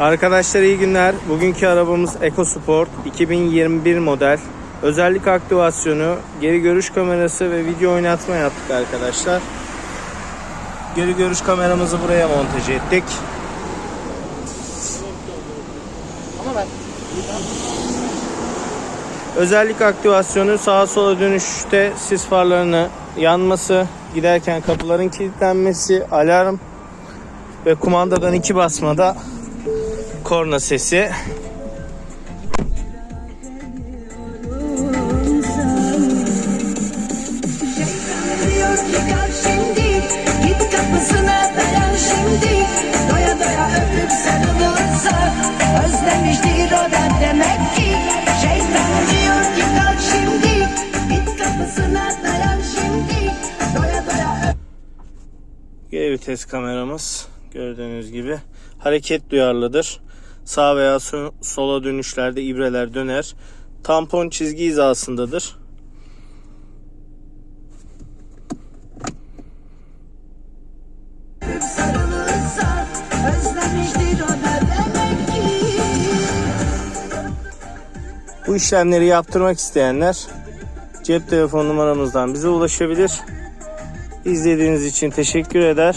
Arkadaşlar iyi günler. Bugünkü arabamız EcoSport 2021 model. Özellik aktivasyonu, geri görüş kamerası ve video oynatma yaptık arkadaşlar. Geri görüş kameramızı buraya montaj ettik. Özellik aktivasyonu sağa sola dönüşte sis farlarını yanması, giderken kapıların kilitlenmesi, alarm ve kumandadan iki basmada korna sesi. Geri vites kameramız gördüğünüz gibi hareket duyarlıdır. Sağ veya so- sola dönüşlerde ibreler döner. Tampon çizgi hizasındadır. Bu işlemleri yaptırmak isteyenler cep telefon numaramızdan bize ulaşabilir. İzlediğiniz için teşekkür eder.